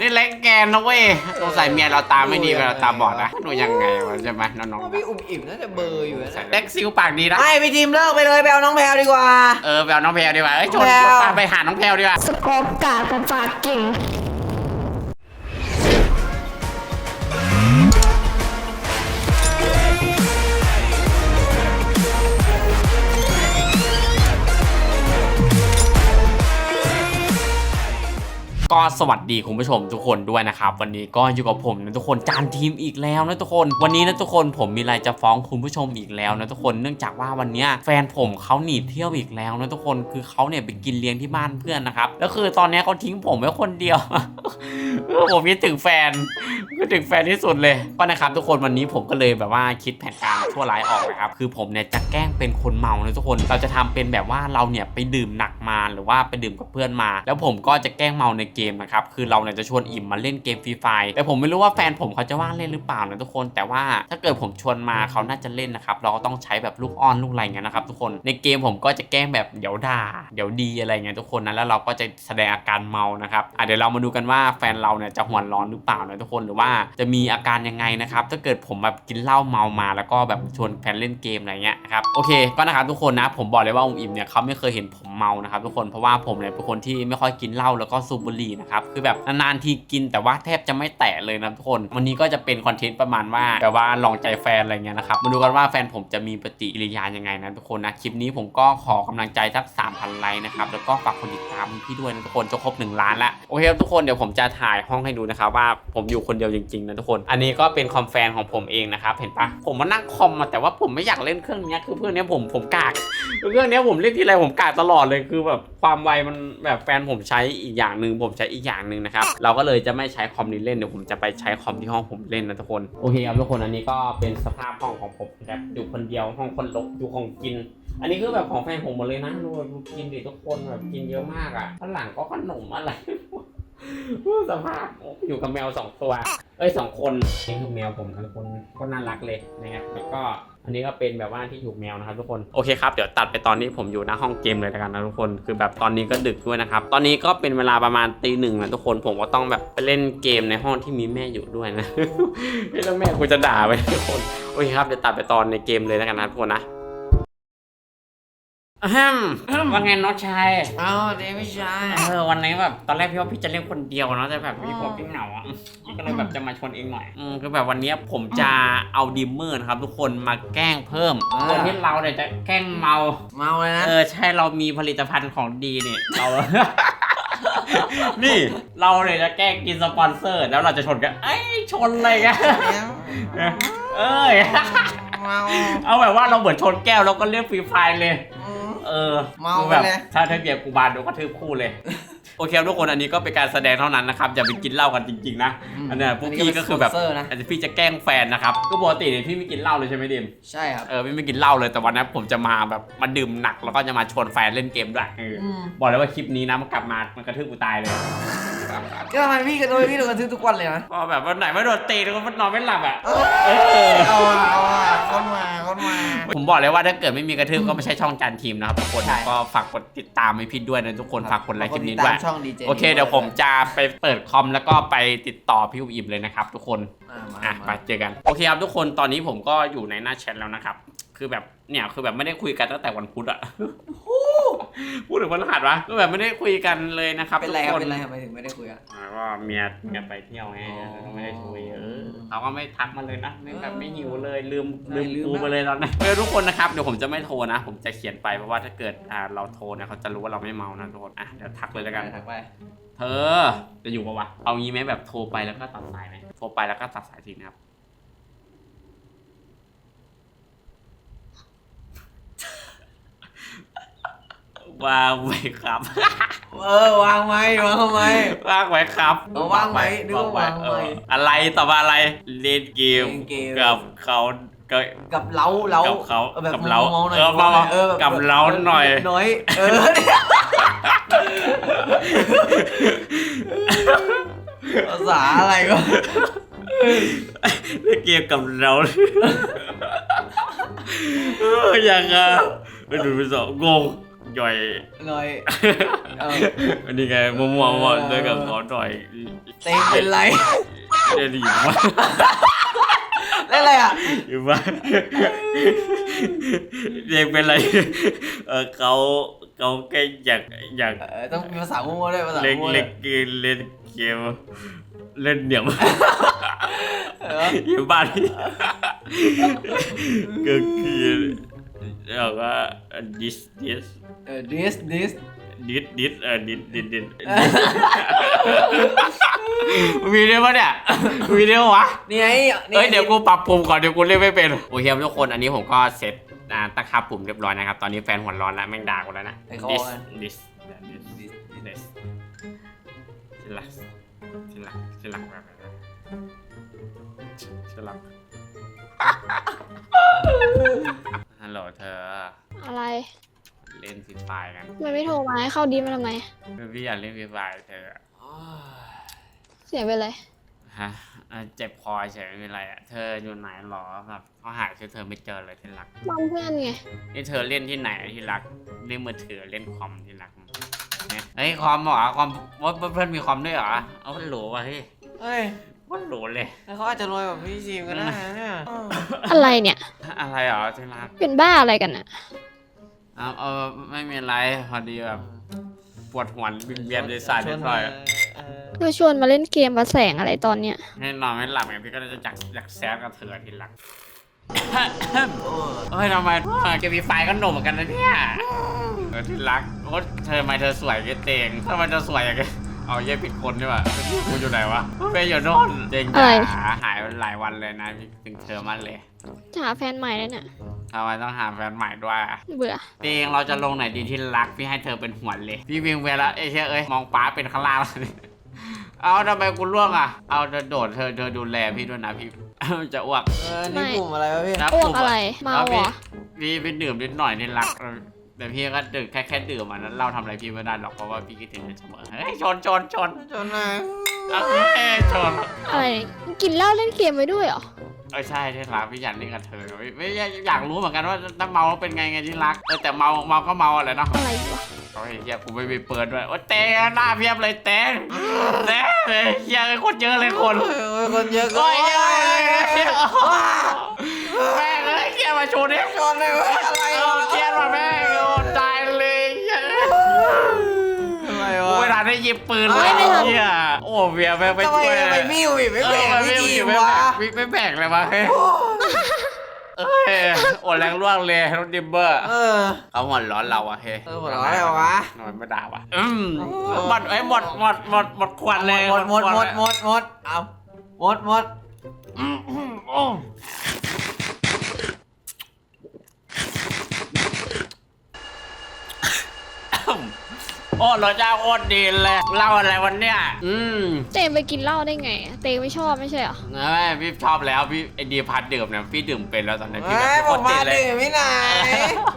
นี่เล็กแกนนะเว้ยสงสัยเมียเราตาไม่ดีเวลาตาบอดนะดูยังไงวะใช่ไหมน้องว่าพี่อุ่มอิ่มน่าจะเบลอร์อยู่นะๆเล็กซิวปากดีนะไอ้พี่ทีมเลิกไปเลยไปเอาน้องแพลวดีกว่า เออไปเอาน้องแพลวดีกว่าเอ้ยชนแพรวพาไปหาน้องแพลวดีกว่าสกอปกากับปากเก่ง ก็สวัสดีคุณผู้ชมทุกคนด้วยนะครับ วันนี้ก็อยู่กับผมนะทุกคนจานทีมอีกแล้วนะทุกคน วันนี้นะทุกคนผมมีอะไรจะฟ้องคุณผู้ชมอีกแล้วนะทุกคนเนื่องจากว่าวันนี้แฟนผมเขาหนีเที่ยวอีกแล้วนะทุกคนคือเขาเนี่ยไปกินเลี้ยงที่บ้านเพื่อนนะครับแล้วคือตอนนี้เขาทิ้งผมไว้คนเดียว ผมคิดถึงแฟนคิดถึงแฟนที่สุดเลยก็นะครับทุกคนวันนี้ผมก็เลยแบบว่าคิดแผนการชั่วร้ายออกนะครับคือผมเนี่ยจะแกล้งเป็นคนเมานะทุกคนเราจะทำเป็นแบบว่าเราเนี่ยไปดื่มหนักมาหรือว่าไปดื่มกับเพื่อนมา แล้วผมก็จะแกล้งเมาในเกมนะครับ คือเราเนี่ยจะชวนอิ่มมาเล่นเกมฟรีไฟแต่ผมไม่รู้ว่าแฟนผมเขาจะว่างเล่นหรือเปล่านะทุกคน แต่ว่าถ้าเกิดผมชวนมาเขาน่าจะเล่นนะครับ เราก็ต้องใช้แบบลูกอ้อนลูกอะไรเงี้ยนะครับทุกคน ในเกมผมก็จะแกล้งแบบเดี๋ยวด่า เดี๋ยวดีอะไรเงี้ยทุกคนนะ แล้วเราก็จะแสดงอาการเมานะครับอะเดี๋ยวเรามาดูกันว่าแฟนเราเนี่ยจะหัวร้อนหรือเปล่านะทุกคน หรือว่าจะมีอาการยังไงนะครับ ถ้าเกิดผมแบบกินเหล้าเมามาแล้วก็แบบชวนแฟนเล่นเกมอะไรเงี้ยครับ โอเค ก็นะครับทุกคนนะ ผมบอกเลยว่าองค์อิ่มเนี่ยเขาไม่เคยเห็นผมเมานะครับทุกคน เพราะว่าผมเนี่ยเป็นคนที่ไม่ค่อยกินเหล้าแล้วก็สูบบุหรี่นะครับ คือแบบนานๆทีกินแต่ว่าแทบจะไม่แตะเลยนะทุกคน วันนี้ก็จะเป็นคอนเทนต์ประมาณว่าแบบว่าลองใจแฟนอะไรเงี้ยนะครับ มาดูกันว่าแฟนผมจะมีปฏิกิริยายังไงนะทุกคนนะ คลิปนี้ผมก็ขอกำลังใจสัก 3,000 ไลค์นะครับ แล้วก็ฝากคนติดตามพี่ด้วยนะทุกคน จะครบ 1 ล้านละ โอเคครับทุกคน เดี๋ยวผมจะถ่ายห้องให้ดูนะครับว่าผมอยู่คนเดียวจริงๆนะทุกคน อันนี้ก็เป็นคอมแฟนของผมเองนะครับเห็นปะผมมานั่งคอมมาแต่ว่าผมไม่อยากเล่นเครื่องเนี้ยคือเครื่องเนี้ยผมผมกากเครื่องเนี้ยผมเล่นที่ไรผมกากตลอดเลยคือแบบความไวมันแบบแฟนผมใช้อีกอย่างหนึ่งผมใช้อีกอย่างหนึ่งนะครับ เราก็เลยจะไม่ใช้คอมนี้เล่นเดี๋ยวผมจะไปใช้คอมที่ห้องผมเล่นนะทุกคน โอเคครับทุกคนอันนี้ก็เป็นสภาพห้องของผมครับอยู่คนเดียวห้องคนลกอยู่ของกิน อันนี้คือแบบของแฟนผมหมดเลยนะดูดูกินดิทุกคนแบบกินเยอะมากอะข้างหลังก็ขนมอะไร สภาพอยู่กับแมวสองตัว เอ้ยสองคนนี่คือแมวผมนะทุกคนก็น่ารักเลยนะครับแล้วก็อันนี้ก็เป็นแบบว่าที่อยู่แมวนะครับทุกคนโอเคครับเดี๋ยวตัดไปตอนนี้ผมอยู่หน้าห้องเกมเลยแล้วกันนะทุกคนคือแบบตอนนี้ก็ดึกด้วยนะครับตอนนี้ก็เป็นเวลาประมาณตีหนึ่งนะทุกคนผมก็ต้องแบบไปเล่นเกมในห้องที่มีแม่อยู่ด้วยนะไม่ต้องแม่กูจะด่าไปทุกคนโอเคครับเดี๋ยวตัดไปตอนในเกมเลยแล้วกันนะทุกคนนะ ฮมว่าไงน้องชายเอ้าเดไม่ใช่เออวันนี้แบบตอนแรกพี่ว่าพี่จะเล่นคนเดียวเนาะแต่แบบพี่กลัวพี่เหงาอะก็เลยแบบจะมาชวนเองหน่อยอืมคือแบบวันนี้ผมจะเอาดิมเมอร์นะครับทุกคนมาแกล้งเพิ่มคนที่เราเนี่ยจะแกล้งเมาเมาเลยนะเออใช่เรามีผลิตภัณฑ์ของดีเนี่ยเรานี่เราเนี่ยจะแกล้งกินสปอนเซอร์ แล้วเราจะชนกันเอ้ยชนอะไรกันเอ้ยเมาเอาแบบว่าเราเหมือนชนแก้วแล้วก็เรียกฟรีไฟล์เลยอืม เออเมาคือแบบไปเลย ถ้าถ้าเบียร์กูบานโดนกระทืบคู่เลย โอเคครับทุกคนอันนี้ก็เป็นการแสดงเท่านั้นนะครับอย่าไปกินเหล้ากันจริงๆนะอันเนี้ยพวกพี่ก็คือแบบ สปนเซอร์นะอาจจะพี่จะแกล้งแฟนนะครับ ก็ปกติเนี่ยพี่ไม่กินเหล้าเลยใช่ไหมดิม ใช่ครับ เออพี่ไม่กินเหล้าเลยแต่วันนั้นผมจะมาแบบมาดื่มหนักแล้วก็จะมาชวนแฟนเล่นเกมด้วยเอออม บอกเลยว่าคลิปนี้นะมันกลับมามันกระทืบกูตายเลย ก็ทำไมพี่กันโดยพี่โดนกระทืบทุกวันเลยนะก็แบบวันไหนไม่โดนตีแล้วก็นอนไม่หลับอะเออเออเอาอะเอาอะคนมาคนมา ผมบอกเลยว่าถ้าเกิดไม่มีกระทืบก็ไม่ใช่ช่องจานทีมนะครับทุกคนใช่ ก็ฝากกดติดตามให้พี่ด้วยนะทุกคนฝากกดไลค์คลิปนี้ด้วยตามช่องดีเจโอเคเดี๋ยวผมจะไปเปิดคอมแล้วก็ไปติดต่อพี่อิ่มเลยนะครับทุกคน อะมาอะไปมาเจอกัน โอเคครับทุกคนตอนนี้ผมก็อยู่ในหน้าแชทแล้วนะครับ คือแบบเนี่ยคือแบบไม่ได้คุยกันตั้งแต่วันพุธอะพูดถึงวันรหัสวะก็แบบไม่ได้คุยกันเลยนะครับเป็นไรครับทุกเป็นไรทำไมถึงไม่ได้คุยอะ อ่าก็เมียเมียไปเที่ยวไงอ๋อไม่ได้คุยเออเขาก็ไม่ทักมาเลยนะไม่แบบไม่หิวเลยลืมไม่ลืมลืมกูนะ ไปเลยตอนนั้นเออทุกคนนะครับเดี๋ยวผมจะไม่โทรนะ ผมจะเขียนไปเพราะว่าถ้าเกิดอ่าเราโทรเนี่ยเขาจะรู้ว่าเราไม่เมานะทุกคนอะเดี๋ยวทักเลยแล้วกัน ทักไปเธอจะอยู่ปะวะ เอางี้ไหมแบบโทรไปแล้วก็ตัดสายไหมโทรไปแล้วก็ตัดสายทิ้งนะครับ ว่างไหมครับ เออวางไม้วางไม้ว่างไหมครับเออว่างไหมนึกว่าวางไหมเอออะไรต่อมาอะไรเล่นเกมเล่นเกม กับเขาก็ กับเล้าเล้ากับเขาออแบบกับเราเมาๆหน่อยเออเมาๆเออแบบกับเราหน่อย น้อย เออเนี่ยภาษาอะไรก็เล่นเกมกับเราเอออย่างอะไปดูไปสองงง ย่อยหน่อยเอออันนี้ไงมัวมัวมัวเดินกับเขาหน่อยเต็งเป็นไรเรียนอยู่บ้านเล่นอะไรอะอยู่บ้านเรียนเป็นไรเออเขาเขาแค่อยากอยาก เออต้องมีภาษาโง่ๆด้วยภาษาเล่นโง่ๆเล่ด้วนยเกมเล่นเกมเล่นเหนียวเอออยู่บ้านก็คือ เราก็ this this เออ this this this this เออ this this this มีด้วยปะเนี่ย มีด้วยปะวะ นี่ไงนี่ไงเอ้ยเดี๋ยวกูปรับปุ่มก่อนเดี๋ยวกูเล่นไม่เป็น โอเคครับทุกคนอันนี้ผมก็เซ็ตอ่าตั้งค่าปุ่มเรียบร้อยนะครับ ตอนนี้แฟนหัวร้อนแล้วแม่งด่ากูแล้วนะ ไอ้เขา this อะ this this this this ที่รักที่รักที่รักแบบที่รัก ฮัลโหลเธอ อะไรเล่นฟรีไฟกันมันไม่โทรมาให้เข้าดีมาทำไมพี่อยากเล่นฟรีไฟเธอเสียงเป็นไรฮะอะเจ็บคอเฉยไม่เป็นไรอะเธออยู่ไหนหรอแบบเขาหาชื่อเธอไม่เจอเลยที่รักบ้านเพื่อนไง นี่เธอเล่นที่ไหนที่รักเล่นมือถือเล่นคอมที่รักเนี่ยเฮ้ยคอมเหรอคอมว่าเพื่อนมีคอมด้วยเหรอเอามันโหลว่ะเฮ้ยเฮ้ย มันโหลเลยแล้วเขาอาจจะรวยแบบพี่ซีมก็ได้นะเนี่ยอะไรเนี่ย อะไรเหรอที่รักเป็นบ้าอะไรกันอะเอาเอาไม่มีอะไรพอดีแบบปวดหัววิงเวียนในสายนิดหน่อยอะเออเพื่อชวนมาเล่นเกมประแสงอะไรตอนเนี้ย ให้นอนไม่หลับไงพี่ก็เลยจะจักอยากแซดกับเธอที่รักโอ้เฮ้ยทำไมเกมมีไฟก็หนุ่มเหมือนกันนะเนี่ยเออที่รักโอ้เธอทำไมเธอสวยกันเตงทำไมเธอสวยอย่างเงี้ย เอาเย่ผิดคนใช่ป่ะกูอยู่ไหนวะไปอยู่โน่นเจงจ๋าหายไปหลายวันเลยนะพี่ถึงเธอมากเลยจะหาแฟนใหม่แล้วเนี่ยทำไมต้องหาแฟนใหม่ด้วยอะเบื่อเตงเราจะลงไหนดีที่รักพี่ให้เธอเป็นหัวเลย พี่วิ่งไปแล้วเอ้ยเชื่ยเอ้ยมองป้าเป็นข้างล่างแล้วนี่เอาทำไมกูล่วงอะ เอาจะโดดเธอเธอดูแลพี่ด้วยนะพี่จะอ้วกเออนี่กลุ่มอะไรวะพี่นะอ้วปุ่กมอะไรเมาเหรอพี่ไปดื่มนิดหน่อยที่รักเออ แต่พี่ก็ดื่มแค่แค่ดื่มอะนั้นเราทำอะไรพี่ไม่ได้หรอกเพราะว่าพี่คิดถึงเธอเสมอเฮ้ยชนชนชนจนนะเอ้ยชนอะไรกินเหล้าเล่นเกมไปด้วยเหรอ เออใช่ที่รักพี่อยากเล่นกับเธอไม่ไม่อยากอยากรู้เหมือนกันว่าถ้าเมาแล้วเป็นไงไงที่รักเออแต่เมาเมาก็เมาอะไรเนาะอะไรวะโอ้ยเฮียกูไม่มีเปิดด้วยโอ้ยเตงหน้าเพียบเลยเตงเตงเลยเฮียโคตรเยอะเลยคนโอ้ยคนเยอะโอ้ยเยเฮียอะแม่งเลยเฮียมาโชว์ดิชนเลยวะอะไรเออเฮียมาแม่งโอ้ตายเลยเฮีย อะไร กู วะ ไม่ทันได้หยิบปืนเลยเฮียโอ้เบียร์แม่งไปทำไมช่วยไปมิวอีกไม่เอแบ่องไม่พี่ไม่จีไม่วะไม่ไม่แบกเลยวะเฮ้ยเอ้ยโอ้แรงร่วงเลยรถดิมเบอร์เออ เขาหัวร้อนเราอะเฮ้ยเออหัวร้อนอะไรวะทำไมไม่ด่าวะอืมหมดไอ้ยหมดหมดหมดหมดควันเลยหมดหมดหมดคหมวันเลยดหมดเอาหมดหมดอืมอื โอ้โอ้รสชาติโคตรดีเลยเล่าอะไรวันเนี้ยอืมเตงไปกินเหล้าได้ไงอะเตงไม่ชอบไม่ใช่เหรอ ไม่พี่ชอบแล้วพี่ไอเดียพัดดื่มเนี่ยพี่ดื่มเป็นแล้วตอนนี้พี่เฮ้แบบโคผมตรติมาดเลย ดื่มไม่ไหน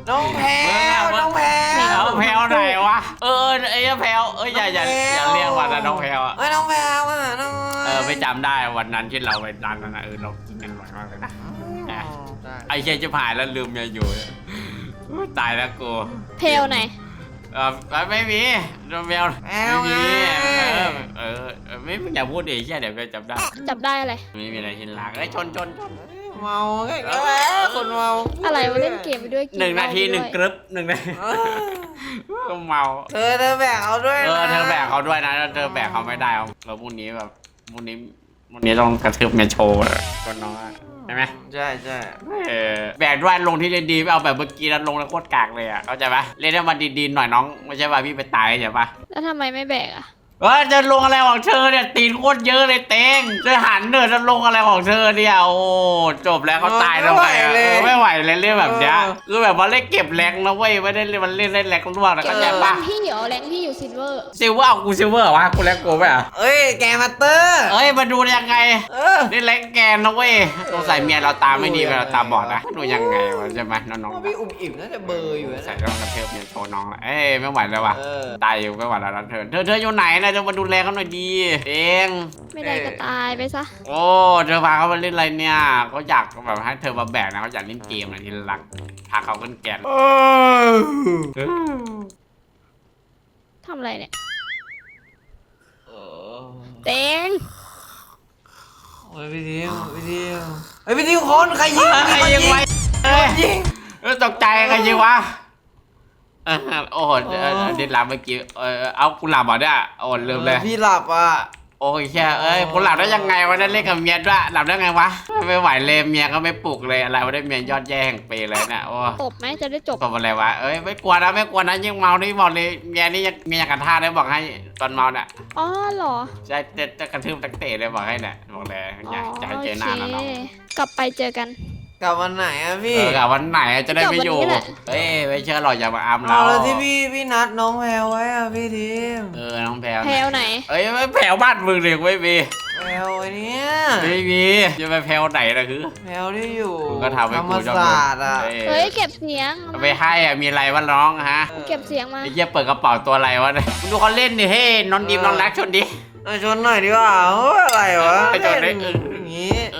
น้องแพรวน้องแพรวน้องแพลวไหนวะ เออไอ้แพลวเอ้ยอย่าอย่าอย่าเรียกวันนะน้องแพลวอะเอ้ยน้องแพรวอะน้องเออไม่จำได้วันนั้นที่เราไปร้านนั้นนะเออเรากินกันอร่อยมากเลยนะไอ้เชี่ยจะผ่านแล้วลืมเมียอยู่ ตายแล้วกูเพลไหน เออไม่มีโดนแมวแอไม่ลมีไงเออเออเออไม่อย่าพูดดิเชี่ยเดี๋ยวไปจับได้จับได้อะไร ไม่มีอะไรที่หลังเอ้ยชนชนชน เมาไงแล้วคนเมาอะไรมาเล่นเกมไปด้วยกินหนึ่งเหล้นาทีไปหนึ่งด้วยกรึบหนึ่งนาทีเออก็เมาเธอเธอแบกเอาด้วยเอนะ อเธอแบกเขาด้วยนะถ้าเธอแบกเขาไม่ได้เราพรุ่งนี้แบบพรุ่งนี้ พรุ่งนี้ต้องกระทืบเมียโชว์เลยคนน้องอะใช่ไหมใช่ใช่เออแบกด้วยลงที่ดีๆไม่เอาแบบเมื่อกี้แล้วลงแล้วโคตรกากเลยอะเข้าใจปะเล่นให้มันดีๆหน่อยน้อง ไม่ใช่ว่าพี่ไปตายใช่ปะแล้วทำไมไม่แบกอะ เออจะลงอะไรของเธอเนี่ยตีนโคตรเยอะเลยเต้งจะหันเดินจะลงอะไรของเธอเนี่ยโอ้จบแล้วเขาตายทำไมอะเออไม่ไหวเลยเรื่องแบบเนี้ยคือแบบว่าเล่นเก็บแรงนะเว้ยไม่ได้เล่นมันเล่นได้แรงล่วงนะเข้าใจแรปะงพี่เหรอแรงพี่อยู่ซิลเวอร์ซิลเวอร์เอากูซิลเวอร์วะกูแรงโกไปอะเอ้ยแกมาเตอร์เอ้ยมาดูยังไงเออนี่แรงแกนนะเว้ยสงสัยเมียเราตาไม่ดีเวลาตาบอดนะดูยังไงวะใช่ไหมน้องๆพี่อุ่มอิ่มน่าจะเบอร์อยู่นะใส่ต้องกระเทือบเนี่ยโชว์น้องละเอ้ยไม่ไหวแล้วว่ะเออตายอยู่ไม่ไหวแล้วนะเธอเธอเธออยู่ไหนนะจะมาดูแลเขาหน่อยดี เองไม่ได้ก็ตายไปซะ โอ้เธอพาเขามาเล่นอะไรเนี่ยเขาอยากแบบให้เธอมาแบกนะเขาอยากเล่นเกมนะที่รักพาเขาขึ้นแกนทำอะไรเนี่ยเออเต็งโอ้ยพี่ดิวพี่ดิวเฮ้ยพี่ดิวคนใครยิงใครยิงไว้เอ้ยยิงเออตกใจใครยิงวะเออโอ้โหเออเออเด็ดหลับเมื่อกี้เออเอากูหลับเหรอเนี่ยโอ้ลืมเลยพี่หลับอะโอ้ยแค่เอ้ยกูหลับได้ยังไงวะนั่นเล่นกับเมียด้วยหลับได้ไงวะไม่ไหวเลยเมียก็ไม่ปลุกเลยอะไรวะได้เมียยอดแย่แห่งปีเลยเนี่ยโอ้ตบไหมจะได้จบตบอะไรวะเอ้ยไม่กลัวนะไม่กลัวนะยิ่งเมานี่บอกเลยเมียนี่ยังเมียยังกระท่าได้บอกให้ตอนเมาเนี่ยอ๋อเหรอจะจะจะกระทืบตักเตะเลยบอกให้เนี่ยบอกเลยอยากจะให้เจอหน้าโอน้องเคกลับไปเจอกัน กลับวันไหนอะๆพี่เออกับวันไหนจะได้ไม่อยู่กลับวันนี้แหละ เอ้ยไม่เชื่อหรอกอย่ามาอามเอาเราแล้วที่พี่พี่นัดน้องแพรไว้อะพี่ดิวเออน้องแพลวแพลวไหน เอ้ยไม่แพลวบ้านมึงเลยไม่มีแพรไอ้เนี่ยไม่มีจะไปแพลวไหนล่ะคือ แพรที่อยู่มึงก็ทำให้ธรรมกูยอมศาสตร์อะเฮ้ยเก็บเสียงเอาไปให้อะมีอะไรวะน้องฮะเก็บเสียงมาไอ้เหี้ยเปิดกระเป๋าตัวอะไรวะเนี่ยมึงดูเขาเล่นดิเฮ้ยนอนดิมน้องรักชนดิเออชนหน่อยดีกว่าเฮ้ยอะไรวะไปชนดิเล่นเอ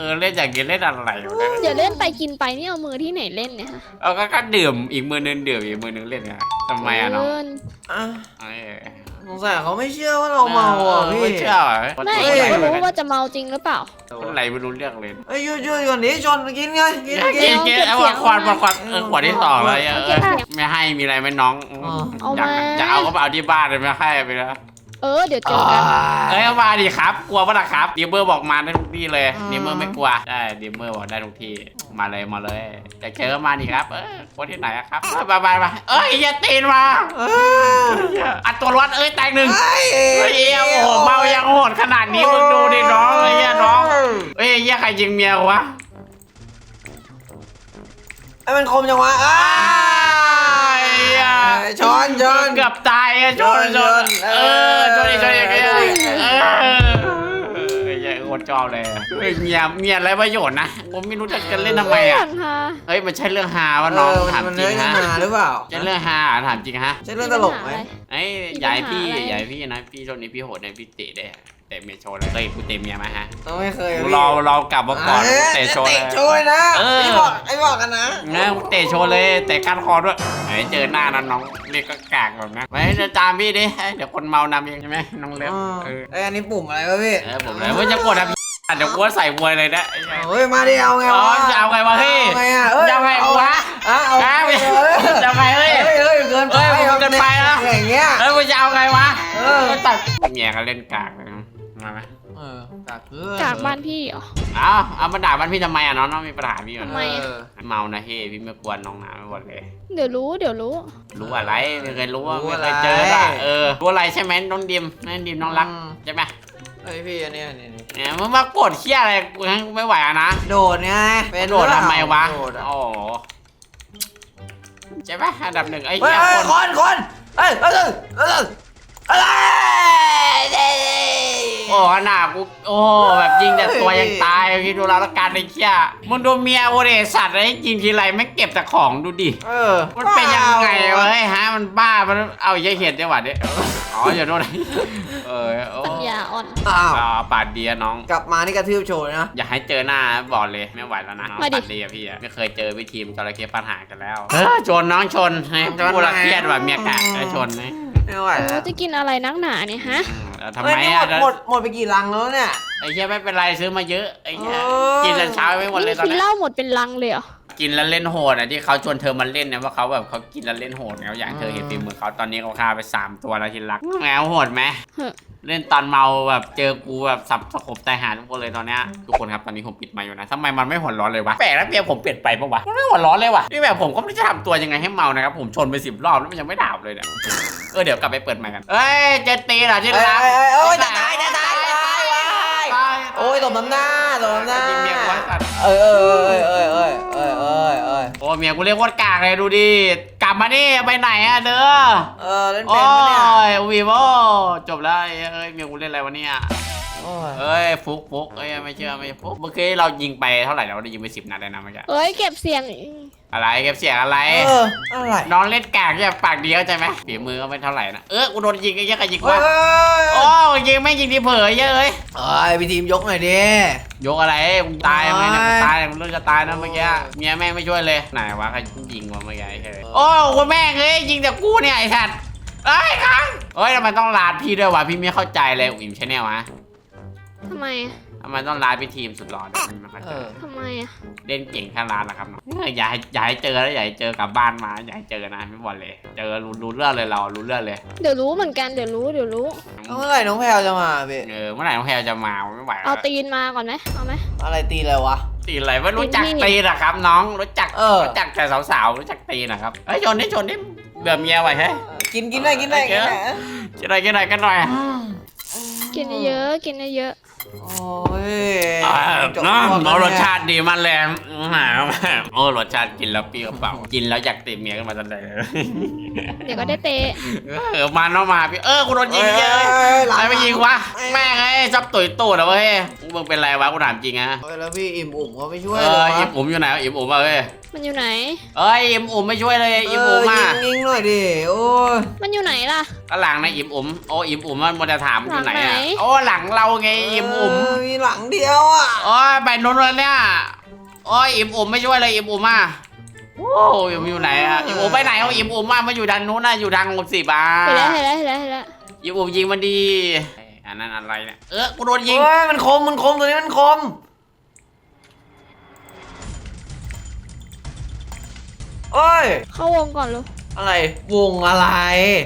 ออย่างงี้เออเล่นอย่างนี้เล่นอะไรวะเนี่ยอย่าเล่นไปกินไปนี่เอามือที่ไหนเล่นเนี่ยฮะเอาก็ก็ดื่มอีกมือนึงดื่มอีกมือนึงเล่นไงทำไมอะน้องเกินอะเอ้ยสงสัยเขาไม่เชื่อว่าเราเมาอะพี่ ไม่เชื่อเหรอไม่เฮ้ยไม่รู้ว่าจะเมาจริงหรือเปล่า คนไหนไม่รู้เรื่องเลยเอ้ยหยุดหยุดก่อนดิชนกินไงกินกิกินนกินเก็บเอาเสียงขวดขวมาดขวดเออขวดที่สองเลยเออเก็บเสียงไม่ให้มีอะไรไหมน้องเอาอยากมาจะเอาก็ไปเอาที่บ้านเลยไม่ให้ไปแล้ว เออเดี๋ยวเจอกัน เอ้ยเอามาดิครับ กลัวปะล่ะครับดีเมอร์บอกมาได้ทุกที่เลยดีเมอร์ไม่กลัวได้ดีเมอร์บอกได้ทุกที่มาเลยมาเลยจะเจอก็มาดิครับ เออคนที่ไหนอะครับมามามาเอ้ยอย่าตีนมาเอออัดตัวรอดเอ้ยแตกหนึ่งเฮ้ยเฮ้ยโอ้โหเมายังโหดขนาดนี้มึงดูดิน้องไอ้เหี้ยน้องเฮ้ยไอ้เหี้ยใครยิงเมียกูวะไอ้มันคมจังวะอ้าไอ้เหี้ยชนชนเกือบตายอะชนชนเออชนดิชนดิชนดิเออไอ้เหี้ยโคตรชอบเลยเฮ้ยเมียเมียอะไรประโยชน์นะผมไม่รู้จะจะเล่นทำไมอะเพื่นค่ะเฮ้ยมันใช่เรื่องฮาวะน้องเถามมันจริเนื้งอฮะหาหรือเปล่าใช่เรื่องฮาถามจริงฮะใช่เรื่องตลกไหมไอ้ยมีปัญหายายพี่อะไรยายพี่นะพี่ช่วงนี้พี่โหดในพี่เตะได้ เตะเมียโชว์เลยเฮ้ยกูเตะเมียมาฮะเราไม่เคยกูรอรอกลับมาก่อนกูเตะโชว์เลย เตะโชว์เลยนะเออ ไอ้บอกไอ้บอกกันนะงั้นกูเตะโชว์เลยเตะก้านคอด้วยไหนเจอหน้านั้นน้องเรียกก็กากแบบนั้นไปจะตามพี่ดิเอ้ยเดี๋ยวคนเมานำเองใช่ไหมน้องเล็บเออไอ้ยอันนี้ปุ่มอะไรวะพี่เออผมเลยว่าจะกดอะพี่เดี๋ยวกูว่าใส่บวยเลยนะไอ้เหี้ย เฮ้ยมาดิเอาไงอ๋อวะจะเอาไงวะเฮ้ยเอาไงอะเอ้ยจะเอาไงวะอะเอาฮะไงจะเอาไงเฮ้ย เฮ้ยเฮ้ยเกินไปเฮ้ยมันเกินไปนะ อย่างเงี้ยเอ้ยมึงจะเอาไงวะเออก็ตัดเมียก็เล่นกากเลยนะ มาไหมเออกากเพื่อนจากบ้านพี่เหรอเอาเอามาด่าบ้านพี่ทำไมอะน้องน้องมีปัญหาพี่ก่อนทำไมอะเออ เมานะเฮ้ยพี่ไม่กวนน้องหนาไม่หมดเลย เดี๋ยวรู้เดี๋ยวรู้ รู้อะไรไม่เคยรู้ว่ารู้ไม่อะไร เคยเจอละเออรู้อะไรใช่ไหมน้องดิมน้องดิมน้องรักอืมใช่ไหมเฮ้ยพี่อันนี้อันนี้อันนี้เนี่ยมึงมากดเคี้ยอะไรกูไม่ไหวอะนะโดดไงเป็นโดดทำไมวะโดดอะโอ้โหใช่ไหมอันดับหนึ่งไอ้เฮ้ยเหี้ยเฮ้ยคนคนคนเฮ้ยเฮ้ยเฮ้ยเฮ้ย โอ้ขนาดกูโอ้แบบยิงแต่ตัวยังตายพี่ดูแล้วละกันไอ้เคี้ยมึงดูเมียโอเดสัตว์ไอ้ยิงทีไรไม่เก็บแต่ของดูดิเออ มันเป็นยังไงวะเฮ้ยฮะมันบ้ามันเอาอย่าเห็นจังหวะนี้อ๋ออย่าโดนเออโอ้ปัญญาอ่อนอ้าวอ่าปาดเดียน้อง กลับมานี่กระทืบโชว์เลยนะ อย่าให้เจอหน้าบอกเลยไม่ไหวแล้วนะมาดิปาดเดียพี่อะไม่เคยเจอวิทีมจระเข้ปัญหากันแล้วเออชนน้องชนให้กูละเครียดว่ะเมียกะไอ้ชนนะ ไม่ไหวเอแล้อวจะกินอะไรนักหนาเนี่ยฮะ อืมแล้วทำเฮ้ยไมนี่หมอะดหมดหมดไปกี่ลังแล้วเนี่ย ไอ้เหี้ยไม่เป็นไรซื้อมาเยอะไอ้เหี้ยเออ กินจนเช้าไม่หมดเลยนี่ตอนกินนี้เหล้าหมดเป็นลังเลยเหรอ กินแล้วเล่นโหดอะที่เขาชวนเธอมาเล่นเนี่ยว่าเขาแบบเขากินแล้วเล่นโหดเนี่ยเขาอยากให้เธอเห็นฝีมือเขาตอนนี้เขาฆ่าไปสามตัวแล้วที่รักแงวโหดไหมเฮ้อเล่นตอนเมาแบบเจอกูแบบสับสกบตายหาทุกคนเลยตอนเนี้ยทุกคนครับตอนนี้ผมปิดไมค์อยู่นะทำไมมันไม่หัวร้อนเลยวะแปลกนะเมียผมเปลี่ยนไปปะวะมันไม่หัวร้อนเลยวะนี่แบบผมก็ไม่รู้จะทำตัวยังไงให้เมานะครับผมชนไปสิบรอบแล้วมันยังไม่ด่าผมเลยเนี่ยเออเดี๋ยวกลับไปเปิดไมค์กันเอ้ยเจะตีเหรอที่เอ้ยรักเอ้ยเอ้ยโอ้ยจะตายจะตายจะตายตายโอ้ยตบน้ำหน้าตบน้ำหน้ายิงเมียกูไว้ก่อนเอ้ยเอ้ยเอ้ยเอ้ยเอ้ยเอ้ยเอ้ยเอ้ยโอ้เมียกูเรียกว่ากากเลยดูดิ กลับมานี่ไปไหนอะเด้อเออเล่นเป็โอ้นปะเนี่ยยวีโวจบแล้วเอ้ยเมียกูเล่นอะไรวะเนี่ยโอ้ยเอ้ยฟุกฟุกเอ้ยไม่เชื่อไม่ฟุกเมื่อกี้เรายิงไปเท่าไหร่เราได้ยิงไปสิบนัดเลยนะเมื่อกี้เอ้ยเก็บเสียงอะไรเก็บเสียงอะไรเอออะไรน้องเล่นกากแค่ปากเดียวใช่ไหมฝีมือก็ไม่เท่าไหร่นะเออกูโดนยิงไอ้เหี้ยใครยิงเฮ้ยวะเฮ้ยโอ้ยิงไม่ยิงที่เผยเยอะเอ้ยเอ้ยพี่ทีมยกหน่อยดิยกอะไรมึงตายไหมเนี่ยโอ้ยมึงตายมึงเลือกจะตายนะเมื่อกี้เมียแม่งไม่ช่วยเลยไหนวะใครยิงวะเมื่อกี้ไอ้เฮ้ยโอ้คุณแม่งเอ้ยยิงแต่กูเนี่ยไอ้สัตว์เอ้ยครั้งเอ้ยทำไมต้องลาดพี่ด้วยวะพี่ไม่เข้าใจเลยอุ๋มชแนลฮะทำไมอะ ทำไมต้องลาดพี่ทีมสุดหล่อด้วยไม่เข้าเอใจอทำไมอะเล่นเก่งขนาดนะครับน้องเอ้ยอย่าให้อย่าให้เจอแล้วอย่าให้เจอกลับบ้านมาอย่าให้เจอนะพี่บอลเลย เจอรู้รู้เรื่องเลยเรารู้เรื่องเลย เดี๋ยวรู้เหมือนกันเดี๋ยวรู้เดี๋ยวรู้ เอาเมื่อไหร่น้องแพลวจะมาพี่เออเมื่อไหร่น้องแพลจะมาไม่ไหวแล้เอาวตีนมาก่อนไหมเอาไหม อะไรตีอะไรวะ ตีอะไรไม่รู้จักตีนตีนะครับ น้องรู้จักเออ รู้จักแต่สาวๆรู้จักตีนะครับเฮ้ยชนนี่ชนนี่เบื่อเมียไว้เฮ้ย กินกินได้กินได้กินได้กินหน่อยกินหน่อยกันหน่อย กินเยอะๆกินเยอะ โอ้ยอ่าจบน้องตัวเอากันรเนี่ยสชาติดีมากเลยอื้อหือโอ้รสชาติกินแล้วเปรี้ยวเปล่ากินแล้วอยากตีเมียขึ้นมาทันทีเลยๆเดี๋ยวก็ได้เตะเออมาเนาะมาพี่เออกูโดนยิงเยอะอ้ใครไปยิงวะแม่งไอ้ชอบตุยตูดเหรอเว้ยมึงเป็นไรวะกูถามจริงอะเอ้ยแล้วพี่อิ่มอุ่มเขาไม่ช่วยเอเลอยวะอิ่มอุ่มอยู่ไหนอิ่มอุ่มอะเว้ยมันอยู่ไหนเอ้ยอิ่มอุ่มไม่ช่วยเลยอิ่มอุ่มเอมาอยิงยิงหน่อยดิโอ้ยมันอยู่ไหนล่ะก็หลังนะอิ่มอุ่มโอ้อิ่มอุ่มมันมันจะถามอยู่ไหนหลังอะไหนโอ้หลังเราไงอิ่มอุ่มเมีหลังเดียวอะโอ้ยไปนู้นเลยเนี่ยโอ้ยอิ่มอุ่มไม่ช่วยเลยอิ่มอุ่มมาโอ้ยอิ่มอยู่ไหนอะอิ่มอุ่มไปไหนเอาอิ่มอุ่มมามาอยู่ด้านนู้นนะอยู่ทางหกสิบอะเห็นแล้วเห็นแล้วเห็นแล้วเห็นแล้วอิ่มอุ่มยิงมันดีเอ้ยอันนั้นอะไรเนี่ยเออกูโดนยิงโอ้ยมันคมมันคมตัวนี้มันคมโอ้ยเข้าวงก่อนลูกอะไรวงอะไร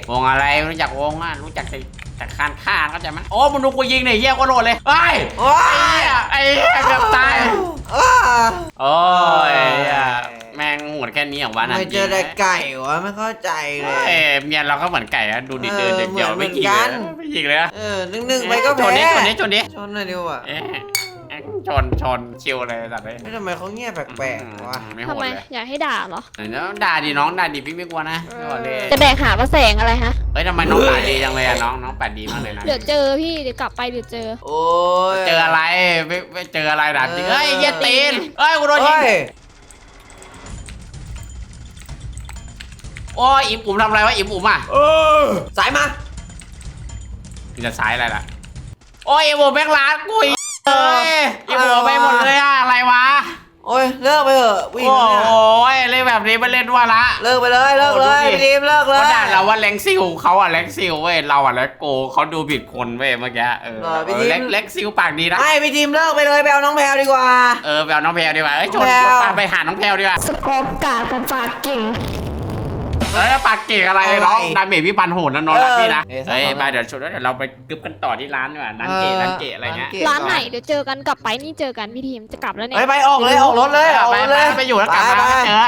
วงอะไรไม่รู้จักวงอะรู้จักแต่แต่คานข้างเข้าใจไหมโอ้มึงดูกูยิงเนี่ยเหี้ยก็โดนเลยไอ้ยโอ้ยไอ้เหี้ยเกือบตายอ้าโอ้ยเหี้ยแม่งโหดแค่นี้เหรอวะนั่นไม่เจอแต่ไก่วะไม่เข้าใจเลเอ้ย ยเมียเราก็เหมือนไก่อะดูดิเออเดินเดี๋ยวเหมืเดี๋ยวอนไม่ยิงเหมือนกันเลยไม่ยิงเลยอะเออนึ่งนึ่งๆไปก็ชนแพ้ดิชนดิชนดิชนหน่อยดีกว่าเอ๊ะเอ๊ะชนชนชิวเลยสัตว์เลยไม่ทำไมเขาเงียบแปลกๆวะไม่โหทำดไมเลยอยากให้ด่าเหรอ เดี๋ยวด่าดิน้องด่าดิพี่ไม่กลัวนะไม่กลัวเลยจะแบกหาประแสงอะไรฮะ เฮ้ยทำไมน้องด่าดีจังเลยอะน้องน้องปัดดีมากเลยนะเดี๋ยวเจอพี่เดี๋ยวกลับไปเดี๋ยวเจอ โอ้ย เจออะไรไม่ไม่เจออะไรด่าจริงเออเฮ้ยเหี้ยตีนเฮ้ยกูโดนยิงเฮ้ยโอ้ยอิ่มอุ่มทำอะไรวะอิ่มอุ่มอะเออสายมามันจะซ้ายอะไรล่ะโอ้ยอิ่มอุ่มแม่งร้านกูอีกเอ้ยอิ่มอุ่มไปหมดเลยอะอะไรวะ โอ้ยเลิกไปเถอะวิ่งโอ้แล้วเนี่ยโหเล่นแบบนี้ไม่เล่นว่าละเลิกไปเลยเลิกเลยโอ้ดูดิพี่ทีมเลิกเลยเขาด่าเราว่าแรงซิลเขาอะแรงซิลเว้ยเราอะแรงโกเขาดูผิดคนเว้ยเมื่อกี้เออเออแรงแรงซิลปากดีนะให้พี่ทีมเลิกไปเลยไปเอาน้องแพลวดีกว่า เออไปเอาน้องแพลวดีกว่าเอ้ยชนแพรวปาไปหาน้องแพลวดีกว่า สกอปกาดกับปากเก่ง เอ้ยปากเก่งอะไรอะไร น้องดาเมจพี่ปันโหดนะน้องรักพี่นะเออเฮ้ยเออไปเดี๋ยวชนแล้วเดี๋ยวเราไปกึบกันต่อที่ร้านดีกว่าร้านเกะร้านเกะอะไรเงี้ยร้านไหนเดี๋ยวเจอกันกลับไปนี่เจอกันพี่ทีมจะกลับแล้วเนี่ย ไปไปออกเลยออกรถเลยออกไปรถไปเลยไปอยู่แล้วกลับมาไปไม่เจอ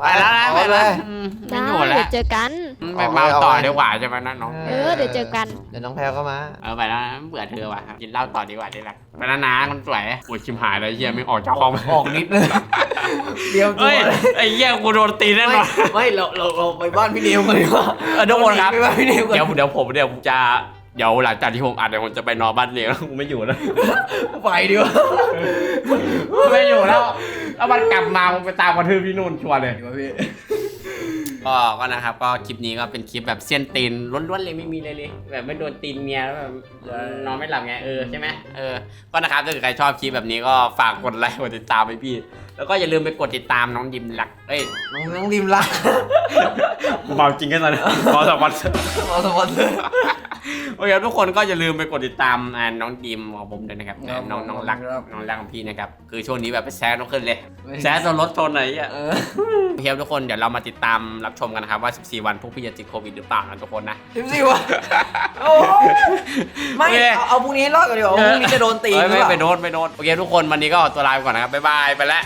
ไปแล้วนะออกไปเลแล้วยอืมไม่ได้อยู่แล้เดี๋วยวเจอกันไปเมาต่อดีกว่าใช่ไหมนะน้องเออเดี๋ยวเจอกันเดี๋ยวน้องแพลวก็มาเออไปแล้วนะเบื่อเธอว่ะกินเหล้าต่อดีกว่าที่รัก ไปแล้วนะคนสวยปวดชิมหายเลยเหี้ยไม่ออกจากห้องออกนิดนึงเดียวตัวเฮ้ยเลยไอ้เหี้ยกูโดนตีแน่นไม่อนไม่เราเราเราไปบ้านพี่นิวกันดีกว่าเออทุกคนครับไปบ้านพี่นิวกันเดี๋ยวเดี๋ยวผมเดี๋ยวผมจะเดี๋ยวหลังจากที่ผมอัดเดี๋ยวผมจะไปนอนบ้านเลี้ยงกูไม่อยู่แล้วไปดีกว่าไม่อยู่แล้วแล้วมันกลับมาผมไปตามกระทืบพี่นุ่นชัวร์เลยดีกว่าพี่ ก็ก็นะครับก็คลิปนี้ก็เป็นคลิปแบบเสี้ยนตีนล้วนๆเลยไม่มีเลยเลยแบบไม่โดนตีนเมียแล้วแบบนอนไม่หลับไงเออใช่ไหมเออก็นะครับถ้าเกิดใครชอบคลิปแบบนี้ก็ฝากกดไลค์กดติดตามให้พี่ แล้วก็อย่าลืมไปกดติดตามน้องดิมหลักเอ้ยน้องน้องดิมละเมาจริงกันตอนนี้ขอสปอนเซอร์มาสปอนเซอร์โอเคทุกคนก็อย่าลืมไปกดติดตามอ่าน้องดิมของผมด้วยนะครับครับน้องน้องรักครับน้องรักของพี่นะครับคือช่วงนี้แบบไปแซะน้องขึ้นเลยแซะจนรถชนไหนอะเออโอเคครับทุกคนเดี๋ยวเรามาติดตามรับชมกันนะครับว่า 14 วันพวกพี่จะติดโควิดหรือเปล่านะทุกคนนะ สิบสี่วะโอ้ไม่โอเค เอาเอาพรุ่งนี้ให้รอดก่อนดีกว่าพรุ่งนี้จะโดนตีเอ้ยหรือไม่เปล่า ไปโดนไปโดนโอเคทุกคนวันนี้ก็ขอตัวลาไปก่อนนะครับบ๊ายบายไปแล้ว